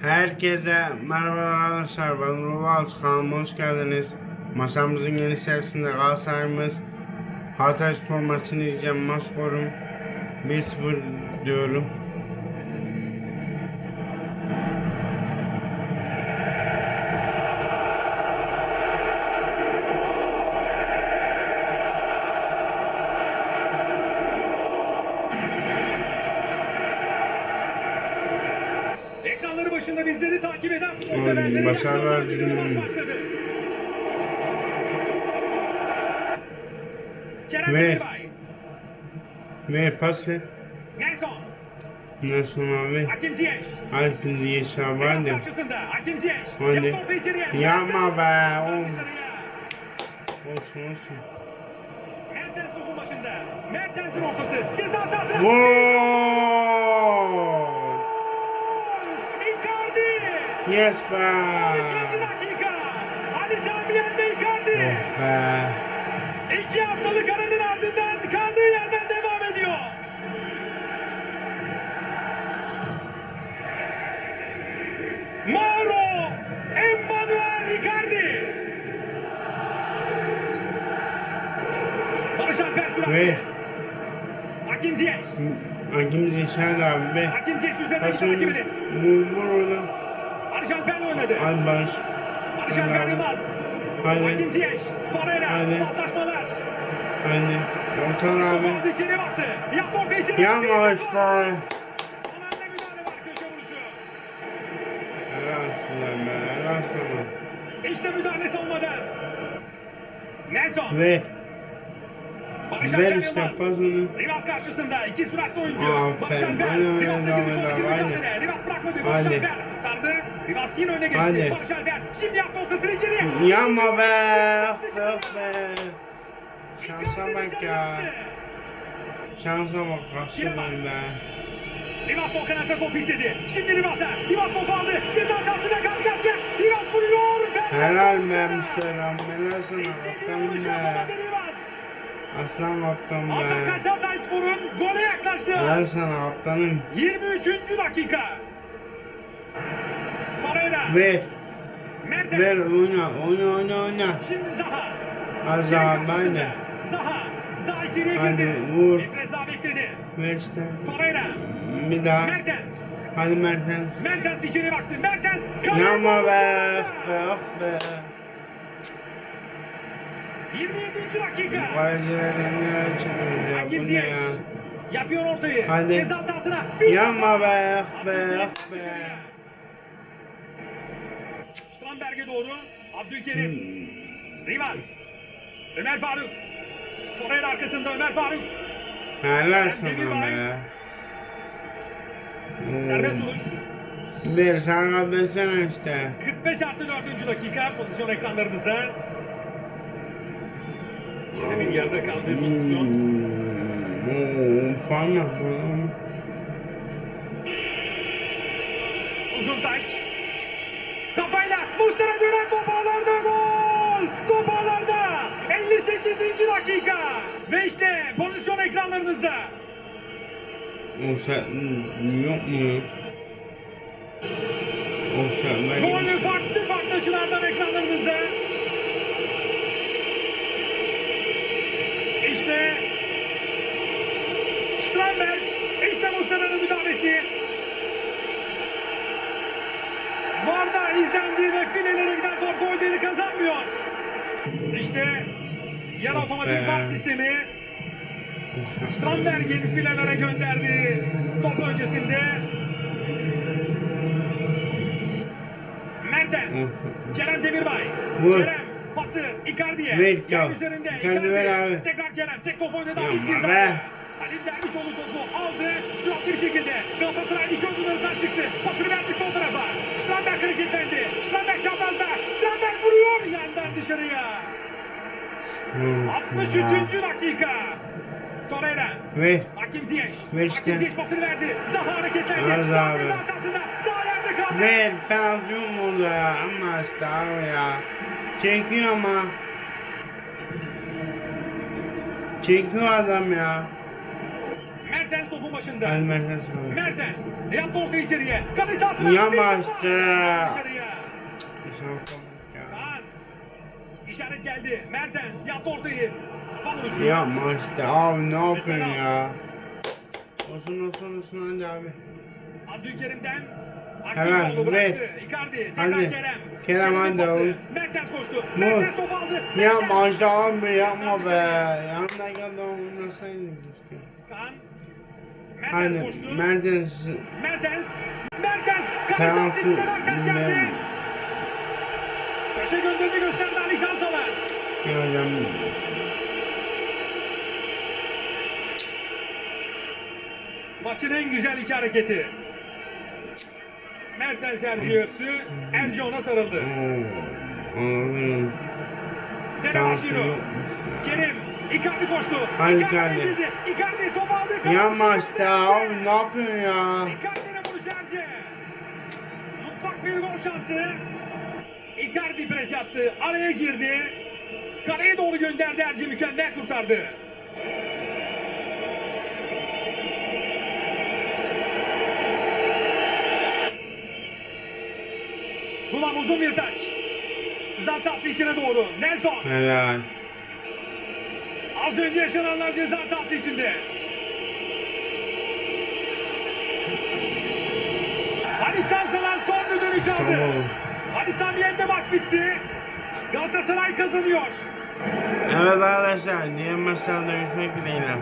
Herkese merhaba arkadaşlar ben Ruval kanalıma hoş geldiniz. Masamızın yeni serisinde Galatasaray'ımız Hatay Spor maçını izleyeceğim. Maç skorum 1-0 diyorum. Başında bizleri takip eden futbol Oy, severlere başarılar. Kerem Ve- Ve pas ver. Nelson, abi? Hakim Ziyech, Alpin Ziyech abi hadi. Hakim Hadi. Yapma be. Oğlum. Olsun olsun. Mertens topun başında, Mertens'in ortası, ceza sahasına. Gol! Icardi, Yes be! 12. dakika, Ali Sami Yen'de Icardi. Oh be! İki haftalık aranın ardından kaldığı yerden devam ediyor. Mauro Emmanuel Icardi. Barış Alper Duran. Ve Hakim Ziyech. Hakim Ziyech hadi abi. Hakim Ziyech üzerine takip edin. vur oradan. Barış Alper oynadı. Al Barış. Barış hadi Alper abi. Yılmaz. Hadi. Hakim Ziyech. Torreira. Hadi. Paslaşmalar. Hadi. Ortan abi. Aldı içeri baktı. Yaptı orta içeri. Yapma işte. Son anda müdahale var köşe vuruşu. Helal sana be. Helal sana. İşte müdahale savunmadan. Nelson. Ver. Ver işte pasını. Rivas karşısında iki süratli oyuncu. Aferin. Aynen öyle, devam abi, aynen. Rivas bırakmadı. Barış. Alper. Tardı. Rivas yine öne geçti. Hadi. Barış Alper. Şimdi yaptı ortasını içeriye. Yapma be. Yok be. Şansa bak ya. Şansa bak. Kaçtı ben be. Rivas o kanatta top istedi. Şimdi Rivas'a. Rivas topu aldı. Ceza sahasına karşı karşıya. Rivas vuruyor. Helal be Mustafa. Helal sana. İstediği Kaptan vuruşu be. Aslan kaptan be. kaç Hatayspor'un gole yaklaştı. Helal sana kaptanım. 23. dakika. Torreira. Ver. Mertens. Ver oyna. Oyna oyna oyna. Şimdi Zaha. Az daha ben de. Zaha. Zaha içeriye Hadi, girdi. vur. Efrez Zaha bekledi. Ver işte. Torreira. Bir daha. Mertens. Hadi Mertens. Mertens içeri baktı. Mertens. Yapma be. Of be. Of be. 27. dakika. Kalecilerden neler çıkıyoruz ya. Bu ne ya? Yapıyor ortayı. Hadi. Ceza sahasına. Bir kafa. be. Of be. Of be. Strandberg'e doğru. Abdülkerim. Hmm. Rivas. Ömer Faruk. Torreira arkasında Ömer Faruk. Helal sana be. Serbest Hmm. vuruş. Ver sana versene işte. 45 artı 4. dakika pozisyon ekranlarımızda. Kerem'in yarıda kaldığı pozisyon. Hmm. Parma. Uzun taç. Kafayla Mustera dönen top ağlarda gol. Top ağlarda. 58. dakika. Ve işte pozisyon ekranlarınızda. O sen yok mu? O sen ben Golü farklı farklı açılardan ekranlarınızda. Muslera'nın müdahalesi. Varda izlendi ve filelere giden top gol değeri kazanmıyor. İşte Oh otomatik var sistemi. Strandberg'in filelere gönderdiği top öncesinde. Mertens. Kerem Demirbay. Vur. Kerem pası Icardi'ye. Ver Kerem ya. üzerinde. Icardi. Tekrar Kerem. Tek top oynadı. Girdi. be. Halil Dervişoğlu topu aldı. Süratli bir şekilde. Galatasaray iki oyuncunun hızdan çıktı. Pasını verdi sol tarafa. Schlamberg hareketlendi. Schlamberg çaprazda. Schlamberg vuruyor. Yandan dışarıya. 63. dakika. Torreira. Ver. Hakim Ziyech. Ver işte. Hakim Ziyech pasını verdi. Zaha hareketlendi. Ver Zaha Zaha yerde kaldı. Ver mu orada ya? Ama işte abi ya. Çekiyor ama. Çekiyor adam ya. Mertens topu başında. Hadi Mertens abi. Mertens. Yaptı orta içeriye. Kale sahasına. Yamaçtı. Dışarıya. Şampiyon ya. Kaan. İşaret geldi. Mertens yaptı ortayı. Kafa. Yapma işte abi ne yapıyorsun ya? Olsun olsun olsun hadi abi. Abdülkerim'den Hemen, ver. Icardi. Hadi. Kerem. Kerem, hadi oğlum. Mertens koştu. Mertens topu aldı. Yapma işte abi yapma be. Yanındaki adam oynasaydın keşke. Kaan. Mertens Hadi koştu. Mertens Mertens. Mertens. Penaltı. içinde Mertens yaptı. Köşe gönderini gösterdi Ali Şansalan. ya hocam. Maçın en güzel iki hareketi. Mertens Erci'yi öptü. Erci ona sarıldı. Anladım. Yokmuş ya. Kerim. Icardi koştu. Hadi Icardi. Icardi. topu aldı. İşte Erci. abi ne yapıyorsun ya? Icardi'nin vuruşu Erci. Mutlak bir gol şansı. Icardi pres yaptı. Araya girdi. Kaleye doğru gönderdi Erci. Mükemmel kurtardı. Kulağım uzun bir taç. Ceza sahası içine doğru. Nelson. Helal. Az önce yaşananlar ceza sahası içinde. Hadi şansalan son düdüğünü çaldı. Hadi Samiye'nde maç bitti. Galatasaray kazanıyor. Evet arkadaşlar diğer maçlarda görüşmek dileğiyle.